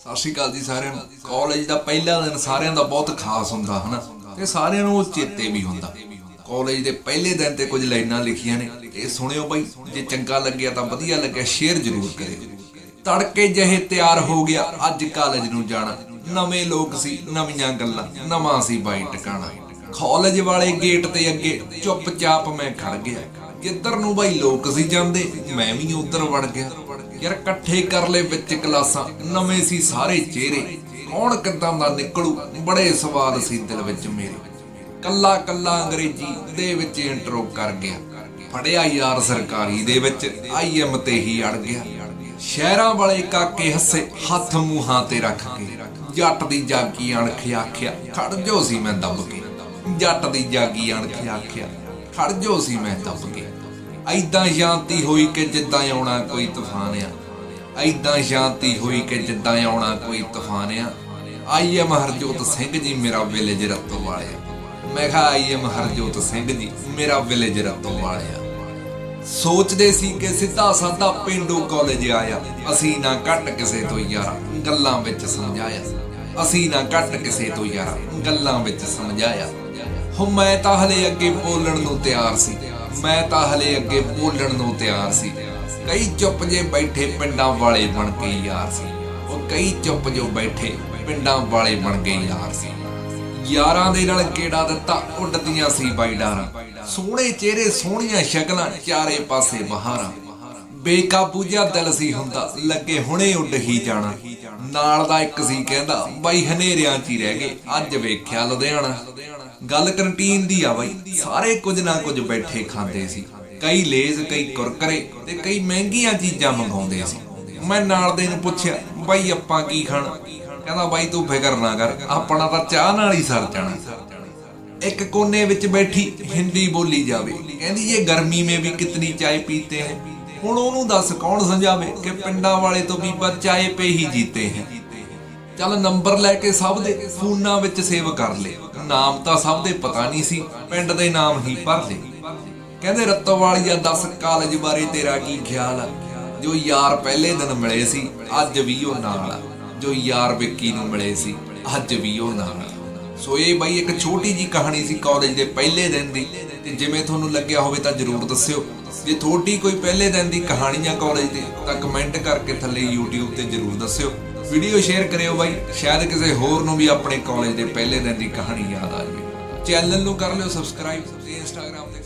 ਸਤਿ ਸ਼੍ਰੀ ਅਕਾਲ ਜੀ ਸਾਰਿਆਂ ਨੂੰ। ਕਾਲਜ ਦਾ ਪਹਿਲਾ ਦਿਨ ਸਾਰਿਆਂ ਦਾ ਬਹੁਤ ਖਾਸ ਹੁੰਦਾ, ਹਨਾ? ਤੇ ਸਾਰਿਆਂ ਨੂੰ ਉਹ ਚੇਤੇ ਵੀ ਹੁੰਦਾ। ਕਾਲਜ ਦੇ ਪਹਿਲੇ ਦਿਨ ਤੇ ਕੁਝ ਲਾਈਨਾਂ ਲਿਖੀਆਂ ਨੇ। ਇਹ ਸੁਣਿਓ ਬਾਈ, ਜੇ ਚੰਗਾ ਲੱਗਿਆ ਤਾਂ ਵਧੀਆ ਲੱਗਿਆ ਸ਼ੇਅਰ ਜ਼ਰੂਰ ਕਰਿਓ। ਤੜਕੇ ਜਿਹੇ ਤਿਆਰ ਹੋ ਗਿਆ, ਅੱਜ ਕਾਲਜ ਨੂੰ ਜਾਣਾ। ਨਵੇਂ ਲੋਕ ਸੀ, ਨਵੀਆਂ ਗੱਲਾਂ, ਨਵਾਂ ਸੀ ਬਾਈ ਟਿਕਾਣਾ। ਕਾਲਜ ਵਾਲੇ ਗੇਟ ਤੇ ਅੱਗੇ ਚੁੱਪਚਾਪ ਮੈਂ ਖੜ ਗਿਆ। ਜਿੱਧਰ ਨੂੰ ਬਾਈ ਲੋਕ ਸੀ ਜਾਂਦੇ? ਮੈਂ ਵੀ ਉਧਰ ਵੜ ਗਿਆ। ਯਾਰ ਇਕੱਠੇ ਕਰ ਲੈ ਵਿੱਚ ਕਲਾਸਾਂ, ਨਵੇਂ ਸੀ ਸਾਰੇ ਚਿਹਰੇ। ਕੌਣ ਕਿੱਦਾਂ ਦਾ ਨਿਕਲੂ? ਬੜੇ ਸਵਾਦ ਸੀ ਦਿਲ ਵਿੱਚ ਮੇਰੇ। ਕੱਲਾ ਕੱਲਾ ਅੰਗਰੇਜ਼ੀ ਦੇ ਵਿੱਚ ਇੰਟਰੋ ਕਰ ਗਿਆ। ਫੜਿਆ ਯਾਰ ਸਰਕਾਰੀ ਦੇ ਵਿੱਚ ਆਈਐਮ ਤੇ ਹੀ ਅੜ ਗਿਆ। ਸ਼ਹਿਰਾਂ ਵਾਲੇ ਕਾਕੇ ਹੱਸੇ, ਹੱਥ ਮੂੰਹਾਂ ਤੇ ਰੱਖ ਕੇ। ਜੱਟ ਦੀ ਜਾਗੀ ਅਣਖ ਆਖਿਆ, ਖੜ ਜੋ ਸੀ ਮੈਂ ਦੱਬ ਕੇ। ਜੱਟ ਦੀ ਜਾਗੀ ਅਣਖ ਆਖਿਆ, ਖੜ ਜੋ ਸੀ ਮੈਂ ਦੱਬ ਕੇ। ਐਦਾਂ ਸ਼ਾਂਤੀ ਹੋਈ ਕਿ ਜਿੱਦਾਂ ਆਉਣਾ ਕੋਈ ਤੂਫਾਨ ਆ। ਐਦਾਂ ਸ਼ਾਂਤੀ ਹੋਈ ਕਿ ਜਿੱਦਾਂ ਆਉਣਾ ਕੋਈ ਤੂਫਾਨ ਆ। ਆਈ ਐਮ ਹਰਜੋਤ ਸਿੰਘ ਜੀ ਮੇਰਾ ਵਿਲੇਜ ਰੱਤੋ ਵਾਲਿਆ। ਮੈਂ ਕਿਹਾ, ਆਈ ਐਮ ਹਰਜੋਤ ਸਿੰਘ ਜੀ, ਮੇਰਾ ਵਿਲੇਜ ਰੱਤੋ ਵਾਲਿਆ। ਸੋਚਦੇ ਸੀ ਕਿ ਸਿੱਧਾ ਸਾਦਾ ਪਿੰਡੂ ਕਾਲਜ ਆਇਆ। ਅਸੀਂ ਨਾ ਘੱਟ ਕਿਸੇ ਤੋਂ ਯਾਰ, ਗੱਲਾਂ ਵਿੱਚ ਸਮਝਾਇਆ। ਅਸੀਂ ਨਾ ਘੱਟ ਕਿਸੇ ਤੋਂ ਯਾਰ, ਗੱਲਾਂ ਵਿੱਚ ਸਮਝਾਇਆ। ਹੁਣ ਮੈਂ ਤਾਂ ਹਲੇ ਅੱਗੇ ਬੋਲਣ ਨੂੰ ਤਿਆਰ ਸੀ। ਮੈਂ ਤਾਂ ਹਲੇ ਅੱਗੇ ਬੋਲਣ ਨੂੰ ਤਿਆਰ ਸੀ। ਕਈ ਚੁੱਪ ਜੇ ਬੈਠੇ ਪਿੰਡਾਂ ਵਾਲੇ ਬਣ ਕੇ ਯਾਰ ਸੀ। ਉਹ ਕਈ ਚੁੱਪ ਜੋ ਬੈਠੇ ਪਿੰਡਾਂ ਵਾਲੇ ਬਣ ਗਏ ਯਾਰ ਸੀ। ਯਾਰਾਂ ਦੇ ਨਾਲ ਕਿਹੜਾ ਦਿੱਤਾ ਉੱਡਦੀਆਂ ਸੀ ਬਾਈ ਡਾਰਾਂ। ਸੋਹਣੇ ਚਿਹਰੇ, ਸੋਹਣੀਆਂ ਸ਼ਕਲਾਂ, ਚਾਰੇ ਪਾਸੇ ਬਹਾਰਾਂ। ਬੇਕਾਬੂ ਜਿਹਾ ਦਿਲ ਸੀ ਹੁੰਦਾ, ਲੱਗੇ ਹੁਣੇ ਉੱਡ ਹੀ ਜਾਣਾ। ਨਾਲ ਦਾ ਇੱਕ ਸੀ ਕਹਿੰਦਾ, ਬਾਈ ਹਨੇਰਿਆਂ 'ਚ ਹੀ ਰਹਿ ਗਏ, ਅੱਜ ਵੇਖਿਆ ਲੁਧਿਆਣਾ। ਗੱਲ ਕੰਟੀਨ ਦੀ ਆ ਬਾਈ, ਸਾਰੇ ਕੁਝ ਨਾ ਕੁਝ ਬੈਠੇ ਖਾਂਦੇ ਸੀ। ਕਈ ਲੇਜ਼, ਕਈ ਕੁਰਕਰੇ ਤੇ ਕਈ ਮਹਿੰਗੀਆਂ ਚੀਜ਼ਾਂ ਮੰਗਾਉਂਦੇ ਸੀ। ਮੈਂ ਨਾਲ ਦੇ ਨੂੰ ਪੁੱਛਿਆ, ਬਾਈ ਆਪਾਂ ਕੀ ਖਾਣਾ? ਕਹਿੰਦਾ, ਬਾਈ ਤੂੰ ਫਿਕਰ ਨਾ ਕਰ, ਆਪਣਾ ਤਾਂ ਚਾਹ ਨਾਲ ਹੀ ਸਰ ਜਾਣਾ। ਇੱਕ ਕੋਨੇ ਵਿੱਚ ਬੈਠੀ ਹਿੰਦੀ ਬੋਲੀ ਜਾਵੇ। ਕਹਿੰਦੀ, ਇਹ ਗਰਮੀ ਮੇ ਵੀ ਕਿਤਨੀ ਚਾय ਪੀਤੇ ਹੈ? ਹੁਣ ਉਹਨੂੰ ਦੱਸ ਕੌਣ ਸਮਝਾਵੇ ਕਿ ਪਿੰਡਾਂ ਵਾਲੇ ਤੋਂ ਵੀ ਬਸ ਪੇ ਹੀ ਜੀਤੇ ਹੈ। ਚੱਲ ਨੰਬਰ ਲੈ ਕੇ ਸਭ ਦੇ ਫੋਨਾਂ ਵਿੱਚ ਸੇਵ ਕਰ ਲੇ। ਨਾਮ ਤਾਂ ਸਭ ਦੇ ਪਤਾ ਨਹੀਂ ਸੀ, ਪਿੰਡ ਦੇ ਨਾਮ ਹੀ ਭਰ ਲੇ। ਕਹਿੰਦੇ ਰੱਤੋ ਦੱਸ ਕਾਲਜ ਬਾਰੇ ਤੇਰਾ ਕੀ ਖਿਆਲ ਆ? ਜੋ ਯਾਰ ਪਹਿਲੇ ਦਿਨ ਮਿਲੇ ਸੀ, ਅੱਜ ਵੀ ਉਹ ਨਾਲ ਆ। ਜੋ ਯਾਰ ਵਿੱਕੀ ਨੂੰ ਮਿਲੇ ਸੀ, ਅੱਜ ਵੀ ਉਹ ਨਾਲ ਆ। ਸੋ ਇਹ ਬਾਈ ਇੱਕ ਛੋਟੀ ਜੀ ਕਹਾਣੀ ਸੀ ਕਾਲਜ ਦੇ ਪਹਿਲੇ ਦਿਨ ਦੀ। ਤੇ ਜਿਵੇਂ ਤੁਹਾਨੂੰ ਲੱਗਿਆ ਹੋਵੇ ਤਾਂ ਜਰੂਰ ਦੱਸਿਓ। ਜੇ ਤੁਹਾਡੀ ਕੋਈ ਪਹਿਲੇ ਦਿਨ ਦੀ ਕਹਾਣੀ ਆ ਕਾਲਜ ਦੀ ਤਾਂ ਕਮੈਂਟ ਕਰਕੇ ਥੱਲੇ YouTube ਤੇ ਜਰੂਰ ਦੱਸਿਓ। ਵੀਡੀਓ ਸ਼ੇਅਰ ਕਰਿਓ ਬਾਈ। ਸ਼ਾਇਦ ਕਿਸੇ ਹੋਰ ਨੂੰ ਵੀ ਆਪਣੇ ਕਾਲਜ ਦੇ ਪਹਿਲੇ ਦਿਨ ਦੀ ਕਹਾਣੀ ਯਾਦ ਆ ਜਾਵੇ। ਚੈਨਲ ਨੂੰ ਕਰ ਲਿਓ ਸਬਸਕ੍ਰਾਈਬ ਤੇ ਇੰਸਟਾਗ੍ਰam ਤੇ